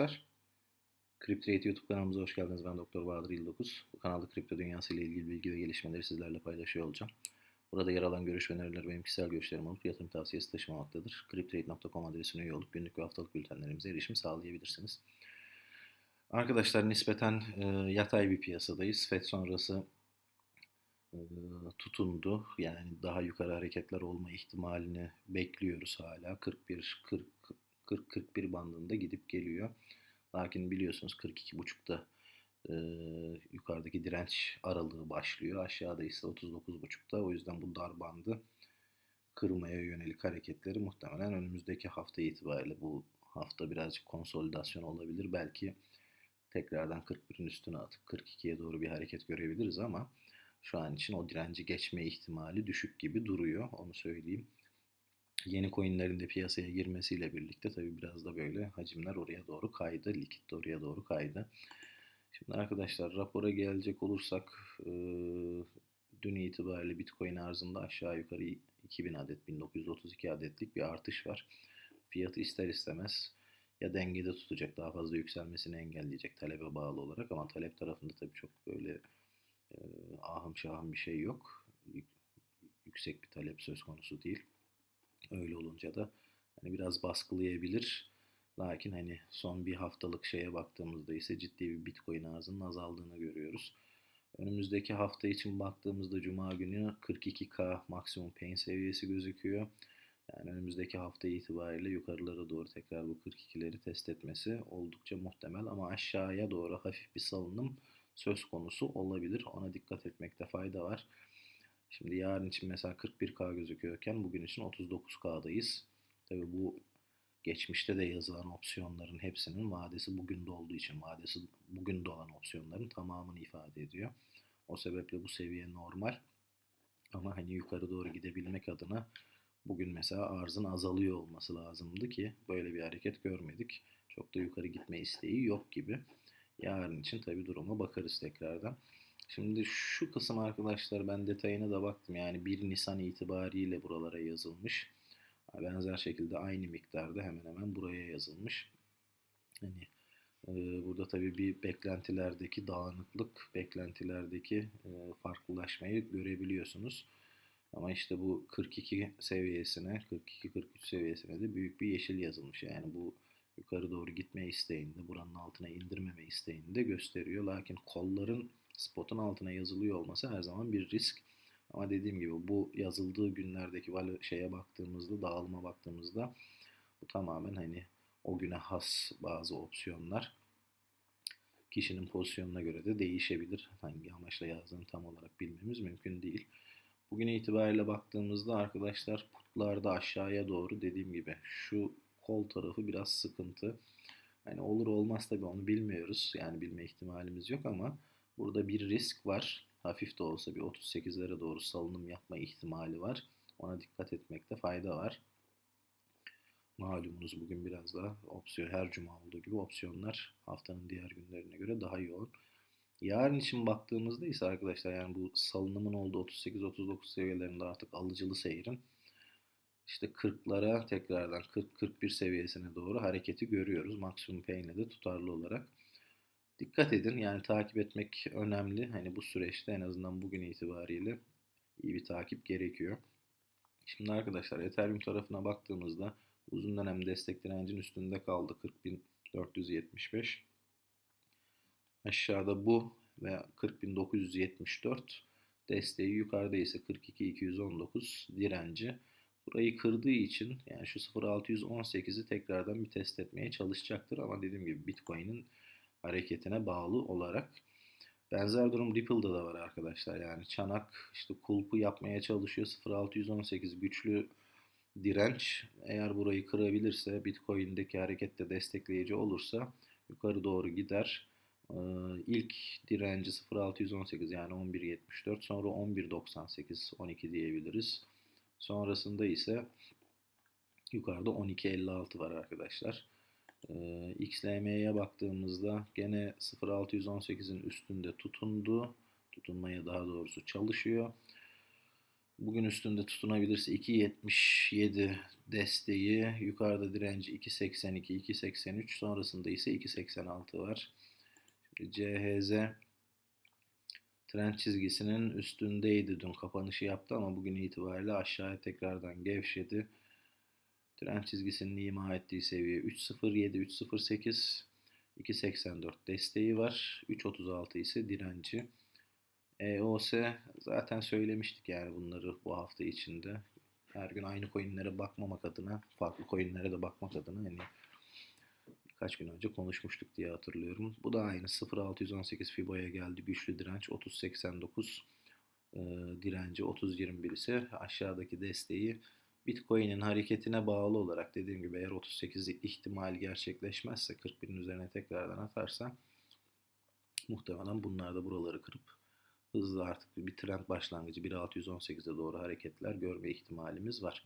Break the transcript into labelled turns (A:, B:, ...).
A: arkadaşlar. CryptoRate YouTube kanalımıza hoş geldiniz. Ben Doktor Bahadır Yıldokuz. Bu kanalda kripto dünyası ile ilgili bilgi ve gelişmeleri sizlerle paylaşıyor olacağım. Burada yer alan görüş ve öneriler benim kişisel görüşlerim olup yatırım tavsiyesi taşımamaktadır. CryptoRate.com adresine üye olup günlük ve haftalık bültenlerimize erişim sağlayabilirsiniz. Arkadaşlar nispeten e, yatay bir piyasadayız. FED sonrası e, tutundu. Yani daha yukarı hareketler olma ihtimalini bekliyoruz hala. 41 40 40-41 bandında gidip geliyor. Lakin biliyorsunuz 42.5'ta e, yukarıdaki direnç aralığı başlıyor. Aşağıda ise 39.5'ta. O yüzden bu dar bandı kırmaya yönelik hareketleri muhtemelen önümüzdeki hafta itibariyle bu hafta birazcık konsolidasyon olabilir. Belki tekrardan 41'in üstüne atıp 42'ye doğru bir hareket görebiliriz ama şu an için o direnci geçme ihtimali düşük gibi duruyor. Onu söyleyeyim yeni coinlerin de piyasaya girmesiyle birlikte tabii biraz da böyle hacimler oraya doğru kaydı. Likit de oraya doğru kaydı. Şimdi arkadaşlar rapora gelecek olursak e, dün itibariyle Bitcoin arzında aşağı yukarı 2000 adet 1932 adetlik bir artış var. Fiyatı ister istemez ya dengede tutacak daha fazla yükselmesini engelleyecek talebe bağlı olarak ama talep tarafında tabii çok böyle e, ahım şahım bir şey yok. Yüksek bir talep söz konusu değil. Öyle olunca da hani biraz baskılayabilir. Lakin hani son bir haftalık şeye baktığımızda ise ciddi bir Bitcoin arzının azaldığını görüyoruz. Önümüzdeki hafta için baktığımızda Cuma günü 42K maksimum pain seviyesi gözüküyor. Yani önümüzdeki hafta itibariyle yukarılara doğru tekrar bu 42'leri test etmesi oldukça muhtemel ama aşağıya doğru hafif bir salınım söz konusu olabilir. Ona dikkat etmekte fayda var. Şimdi yarın için mesela 41K gözüküyorken bugün için 39K'dayız. Tabii bu geçmişte de yazılan opsiyonların hepsinin vadesi bugün de için vadesi bugün de olan opsiyonların tamamını ifade ediyor. O sebeple bu seviye normal. Ama hani yukarı doğru gidebilmek adına bugün mesela arzın azalıyor olması lazımdı ki böyle bir hareket görmedik. Çok da yukarı gitme isteği yok gibi. Yarın için tabii duruma bakarız tekrardan. Şimdi şu kısım arkadaşlar ben detayına da baktım. Yani 1 Nisan itibariyle buralara yazılmış. Benzer şekilde aynı miktarda hemen hemen buraya yazılmış. Hani e, burada tabii bir beklentilerdeki dağınıklık, beklentilerdeki e, farklılaşmayı görebiliyorsunuz. Ama işte bu 42 seviyesine, 42-43 seviyesine de büyük bir yeşil yazılmış. Yani bu yukarı doğru gitme isteğinde, buranın altına indirmeme isteğini de gösteriyor. Lakin kolların spotun altına yazılıyor olması her zaman bir risk. Ama dediğim gibi bu yazıldığı günlerdeki şeye baktığımızda, dağılıma baktığımızda bu tamamen hani o güne has bazı opsiyonlar. Kişinin pozisyonuna göre de değişebilir. Hangi amaçla yazdığını tam olarak bilmemiz mümkün değil. Bugün itibariyle baktığımızda arkadaşlar putlarda aşağıya doğru dediğim gibi şu kol tarafı biraz sıkıntı. Hani olur olmaz tabii onu bilmiyoruz. Yani bilme ihtimalimiz yok ama Burada bir risk var. Hafif de olsa bir 38'lere doğru salınım yapma ihtimali var. Ona dikkat etmekte fayda var. Malumunuz bugün biraz daha opsiyon her cuma olduğu gibi opsiyonlar haftanın diğer günlerine göre daha yoğun. Yarın için baktığımızda ise arkadaşlar yani bu salınımın olduğu 38-39 seviyelerinde artık alıcılı seyrin işte 40'lara tekrardan 40-41 seviyesine doğru hareketi görüyoruz. Maksimum pain'le de tutarlı olarak. Dikkat edin yani takip etmek önemli. Hani bu süreçte en azından bugün itibariyle iyi bir takip gerekiyor. Şimdi arkadaşlar Ethereum tarafına baktığımızda uzun dönem destek direncin üstünde kaldı 40.475. Aşağıda bu ve 40.974 desteği yukarıda ise 42.219 direnci. Burayı kırdığı için yani şu 0.618'i tekrardan bir test etmeye çalışacaktır ama dediğim gibi Bitcoin'in hareketine bağlı olarak. Benzer durum Ripple'da da var arkadaşlar. Yani çanak işte kulpu yapmaya çalışıyor. 0.618 güçlü direnç. Eğer burayı kırabilirse Bitcoin'deki harekette destekleyici olursa yukarı doğru gider. Ee, ilk direnci 0.618 yani 11.74 sonra 11.98 12 diyebiliriz. Sonrasında ise yukarıda 12.56 var arkadaşlar. Ee, XLM'ye baktığımızda gene 0.618'in üstünde tutundu. Tutunmaya daha doğrusu çalışıyor. Bugün üstünde tutunabilirse 2.77 desteği, yukarıda direnci 2.82, 2.83, sonrasında ise 2.86 var. Şimdi CHZ trend çizgisinin üstündeydi dün kapanışı yaptı ama bugün itibariyle aşağıya tekrardan gevşedi. Trend çizgisinin ima ettiği seviye 3.07, 3.08, 2.84 desteği var. 3.36 ise direnci. EOS zaten söylemiştik yani bunları bu hafta içinde. Her gün aynı coinlere bakmamak adına, farklı coinlere de bakmak adına hani birkaç gün önce konuşmuştuk diye hatırlıyorum. Bu da aynı 0.618 Fibo'ya geldi. Güçlü direnç 30.89 e, direnci 30.21 ise aşağıdaki desteği Bitcoin'in hareketine bağlı olarak dediğim gibi eğer 38 ihtimal gerçekleşmezse 41'in üzerine tekrardan atarsa muhtemelen bunlar da buraları kırıp hızlı artık bir trend başlangıcı 1.618'e doğru hareketler görme ihtimalimiz var.